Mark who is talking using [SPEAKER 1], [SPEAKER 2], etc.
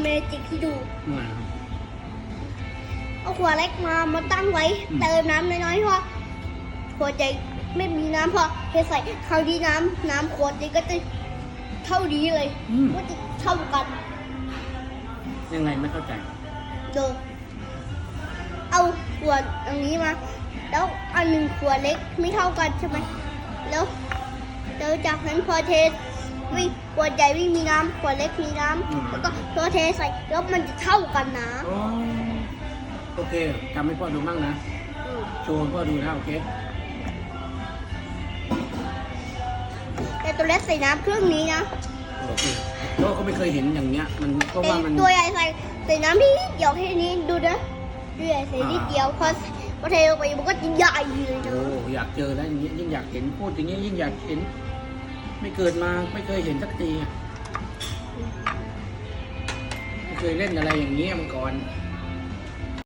[SPEAKER 1] เมจิกที่ดู
[SPEAKER 2] เหมือนครับ
[SPEAKER 1] เอาขวดเล็กมามาตั้งไว้
[SPEAKER 2] อืม
[SPEAKER 1] เติมน้ำน้อยๆเพราะขวดใหญ่ไม่มีน้ำพอเทใส่คราวนี้น้ำน้ำขวดใหญ่ก็จะเท่านี้เลย
[SPEAKER 2] อืม
[SPEAKER 1] ก็จะเท่ากัน
[SPEAKER 2] ยังไงไม่เข้าใจ
[SPEAKER 1] เดอเอาขวดอันนี้มา แล้วอันหนึ่งขวดเล็กไม่เท่ากันใช่ไหมแล้วแล้วจากนั้นพอเท วิ่งขวดใหญ่วิ่งมีน้ำขวดเล็กมีน้
[SPEAKER 2] อืมำ
[SPEAKER 1] แล้วก็พอเทใส่แล้วมันจะเท่ากันนะ
[SPEAKER 2] อ๋อโอเคทำให้พ่อดูมั่งนะ
[SPEAKER 1] อืม
[SPEAKER 2] โชว์ให้พ่อดูนะโอเค
[SPEAKER 1] แต่ตัวเล็กใส่น้ำเครื่องนี้นะ
[SPEAKER 2] โอเคโก็ก็ไม่เคยเห็นอย่างเงี้ย มันก็
[SPEAKER 1] แต่
[SPEAKER 2] ว่ามัน
[SPEAKER 1] ตัวใหญ่ใส่ใส่น้ำที่เดียวแค่นี้ดูนะตัวใหญ่ใส่นิดเดียวพอพอเทลงไปมันก็จะใหญ่เลยนะ
[SPEAKER 2] โอ้อยากเจอแล้วอย่างเงี้ยยิ่งอยากเห็นพูดอย่างเงี้ยยิ่งอยากเห็น ไม่เกิดมาไม่เคยเห็นสักทีไม่เคยเล่นอะไรอย่างนี้มาก่อน